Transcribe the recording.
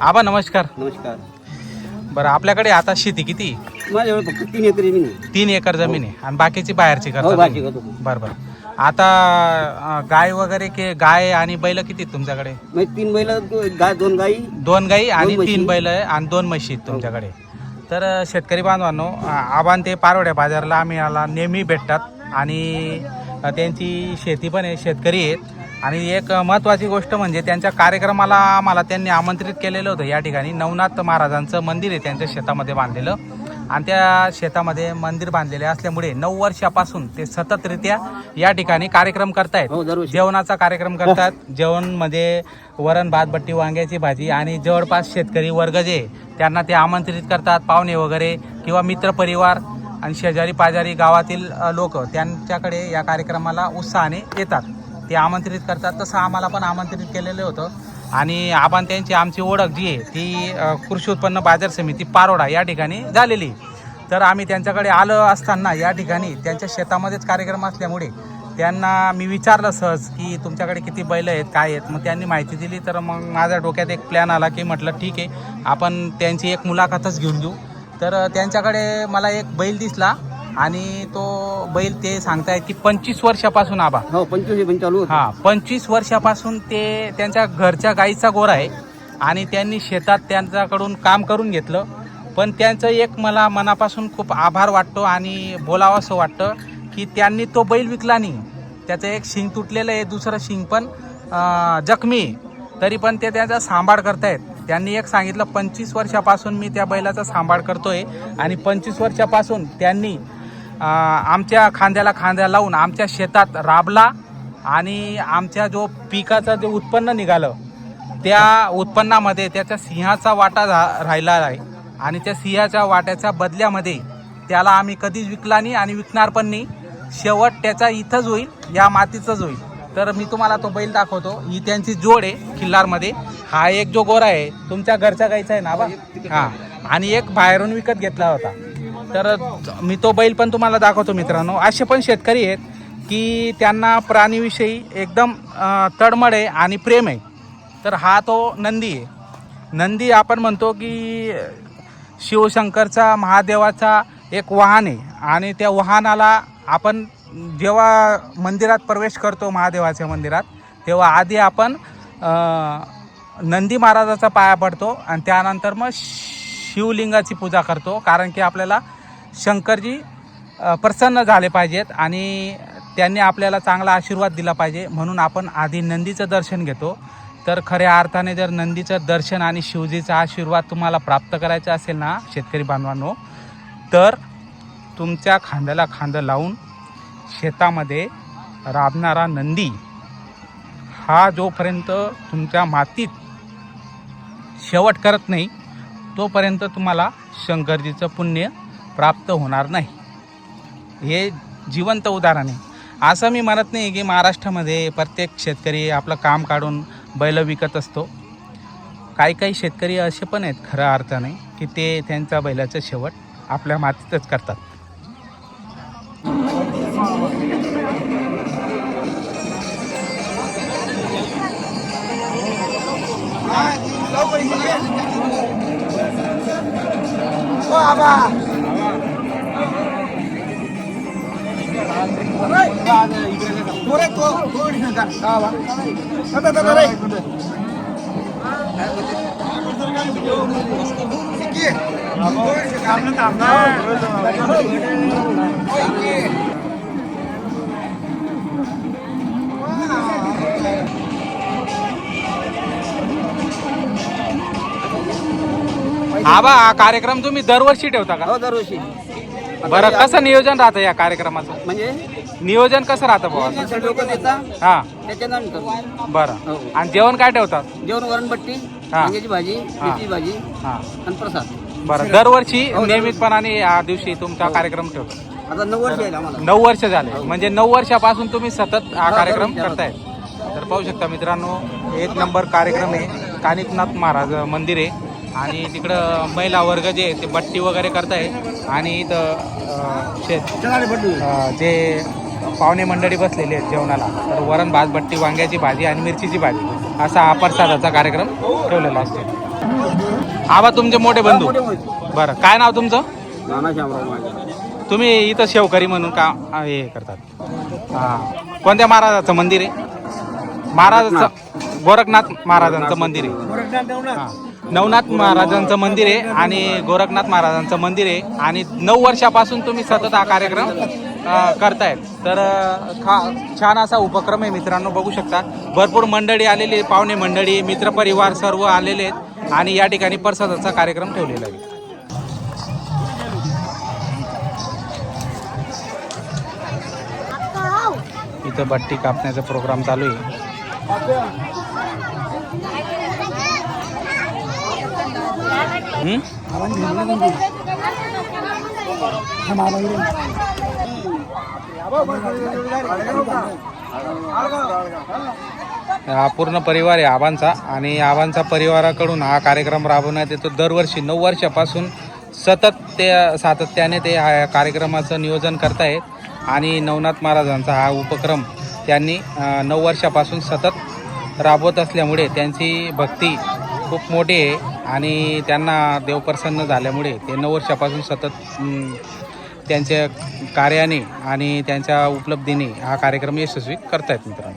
आबा नमस्कार. नमस्कार. बरं आपल्याकडे आता शेती किती? माझ्यावर फक्त तीन एकर जमीन आहे. तीन एकर जमीन आहे. आणि बाकीची बाहेरची हो करता भाजी तुम्ही? करतो. बरं बरं. आता अं, गाय वगैरे के गाय आणि बैल किती आहेत तुमच्याकडे? म्हणजे तीन बैल गाय दोन गाई दोन गाई आणि. तीन बैल आहे आणि दोन म्हशी आहेत तुमच्याकडे. तर अं, शेतकरी बांधवांनो अं, आबान ते पारोड्या बाजारला आम्ही याला नेहमी भेटतात. आणि अं, त्यांची शेती पण आहे शेतकरी आहेत. आणि एक महत्त्वाची गोष्ट म्हणजे त्यांच्या कार्यक्रमाला आम्हाला त्यांनी आमंत्रित केलेलं होतं. या ठिकाणी नवनाथ महाराजांचं मंदिर आहे त्यांच्या शेतामध्ये बांधलेलं. आणि त्या शेतामध्ये मंदिर बांधलेले असल्यामुळे नऊ वर्षापासून ते सततरित्या या ठिकाणी कार्यक्रम करतायत. हो जेवणाचा कार्यक्रम करतात. जेवणमध्ये वरण भात बट्टी वांग्याची भाजी आणि जवळपास शेतकरी वर्ग जे त्यांना ते आमंत्रित करतात. पाहुणे वगैरे किंवा मित्रपरिवार आणि शेजारी पाजारी गावातील लोक त्यांच्याकडे या कार्यक्रमाला उत्साहाने येतात. ते आमंत्रित करतात. तसं आम्हाला पण आमंत्रित केलेलं होतं. आणि आपण त्यांची आमची ओळख जी आहे ती कृषी उत्पन्न बाजार समिती पारोडा या ठिकाणी झालेली. तर आम्ही त्यांच्याकडे आलो असताना या ठिकाणी त्यांच्या शेतामध्येच कार्यक्रम असल्यामुळे त्यांना मी विचारलं सहज की तुमच्याकडे किती बैल आहेत काय आहेत? मग त्यांनी माहिती दिली. तर मग माझ्या डोक्यात एक प्लॅन आला की म्हटलं ठीक आहे आपण त्यांची एक मुलाखतच घेऊन घेऊ. तर त्यांच्याकडे मला एक बैल दिसला. आणि तो बैल ते सांगतायत की पंचवीस वर्षापासून आबा. हो पंचवीस पण चालू होतं. हा पंचवीस वर्षापासून ते त्यांच्या घरच्या गाईचा गोरा आहे. आणि त्यांनी शेतात त्यांच्याकडून काम करून घेतलं. पण त्यांचं एक मला मनापासून खूप आभार वाटतो आणि बोलावं असं वाटतं की त्यांनी तो बैल विकला नाही. त्याचं एक शिंग तुटलेलं आहे दुसरं शिंग पण अं, जखमी आहे. तरी पण ते त्याचा सांभाळ करतायत. त्यांनी एक सांगितलं पंचवीस वर्षापासून मी त्या बैलाचा सांभाळ करतोय. आणि पंचवीस वर्षापासून त्यांनी आमच्या खांद्याला खांद्या लावून आमच्या शेतात राबला आणि आमच्या जो पिकाचं जे उत्पन्न निघालं त्या उत्पन्नामध्ये त्याच्या सिंहाचा वाटा रा- राहिला आहे. आणि त्या सिंहाच्या वाट्याच्या बदल्यामध्ये त्याला आम्ही कधीच विकला नाही आणि विकणार पण नाही. शेवट त्याचा इथंच होईल या मातीचंच होईल. तर मी तुम्हाला तो बैल दाखवतो. ही त्यांची जोड आहे खिल्लारमध्ये. हा एक जो गोरा आहे तुमच्या घरच्या गाईचा आहे ना बा? हा. आणि एक बाहेरून विकत घेतला होता. तर मी तो बैल पण तुम्हाला दाखवतो मित्रांनो. असे पण शेतकरी आहेत की त्यांना प्राणीविषयी एकदम तडमड आहे आणि प्रेम आहे. तर हा तो नंदी आहे. नंदी आपण म्हणतो की शिवशंकरचा महादेवाचा एक वाहन आहे. आणि त्या वाहनाला आपण जेव्हा मंदिरात प्रवेश करतो महादेवाच्या मंदिरात तेव्हा आधी आपण नंदी महाराजाचा पाया पडतो आणि त्यानंतर मग शिवलिंगाची पूजा करतो. कारण की आपल्याला शंकरजी प्रसन्न झाले पाहिजेत आणि त्यांनी आपल्याला चांगला आशीर्वाद दिला पाहिजे म्हणून आपण आधी नंदीचं दर्शन घेतो. तर खऱ्या अर्थाने जर नंदीचं दर्शन आणि शिवजीचा आशीर्वाद तुम्हाला प्राप्त करायचा असेल ना शेतकरी बांधवांनो तर तुमच्या खांद्याला खांदं लावून शेतामध्ये राबणारा नंदी हा जोपर्यंत तुमच्या मातीत शेवट करत नाही तोपर्यंत तुम्हाला शंकरजीचं पुण्य प्राप्त होणार नाही. हे जिवंत उदाहरण आहे. असं मी म्हणत नाही की महाराष्ट्रामध्ये प्रत्येक शेतकरी आपलं काम काढून बैल विकत असतो. काही काही शेतकरी असे पण आहेत खऱ्या अर्थाने की ते त्यांचा बैलाचं शेवट आपल्या मातीतच करतात. आबा हा कार्यक्रम तुम्ही दरवर्षी ठेवता का? हो दरवर्षी. बरं कसं नियोजन राहतं या कार्यक्रमाचं? म्हणजे? नियोजन कसं राहतं लोक देतात हा. त्याच्या नाव करतो. बरं. हो. आणि जेवण काय ठेवतात? जेवण वरणबट्टी हा. वांग्याची भाजी मेथीची भाजी हा. आणि प्रसाद. बरं दरवर्षी हो, दरवर्षी. नियमितपणाने या दिवशी तुमचा कार्यक्रम ठेवतो आता नऊ वर्ष आहे आम्हाला. नऊ वर्ष झाले. म्हणजे नऊ वर्षापासून तुम्ही सतत हा हो, कार्यक्रम करताय. तर पाहू शकता मित्रांनो एक नंबर कार्यक्रम आहे कानिकनाथ महाराज मंदिर आहे. आणि तिकडं महिला वर्ग जे ते बट्टी वगैरे करताय. आणि इथं शेत जे पाहुणे मंडळी बसलेली आहेत जेवणाला तर वरण भात बट्टी वांग्याची भाजी आणि मिरचीची भाजी. असा हा प्रसादाचा कार्यक्रम ठेवलेला असतो. आबा तुमचे मोठे बंधू. बरं काय नाव तुमचं? तुम्ही इथं शेवकरी म्हणून का हे करतात? हां. कोणत्या महाराजाचं मंदिर आहे? महाराजाचं गोरखनाथ महाराजांचं मंदिर आहे. नवनाथ महाराजांचं मंदिर आहे आणि गोरखनाथ महाराजांचं मंदिर आहे. आणि नऊ वर्षापासून तुम्ही सतत हा कार्यक्रम अ, करतायत तर अ, खा छान असा उपक्रम आहे मित्रांनो बघू शकता. भरपूर मंडळी आलेली आहे, पाहुणे मंडळी मित्रपरिवार सर्व आलेले आहेत आणि या ठिकाणी प्रसादाचा कार्यक्रम ठेवलेला आहे. इथं बट्टी कापण्याचा प्रोग्राम चालू आहे. हा पूर्ण परिवार आहे आबांचा आणि आबांचा परिवाराकडून हा कार्यक्रम राबवण्यात येतो. दरवर्षी नऊ वर्षापासून सतत ते सातत्याने ते कार्यक्रमाचं नियोजन करतायत. आणि नवनाथ महाराजांचा हा उपक्रम त्यांनी नऊ वर्षापासून सतत राबवत असल्यामुळे त्यांची भक्ती खूप मोठी आहे आणि त्यांना देवप्रसन्न झाल्यामुळे ते नऊ वर्षापासून सतत त्यांच्या कार्याने आणि त्यांच्या उपलब्धीने हा कार्यक्रम यशस्वी करतायत मित्रांनो.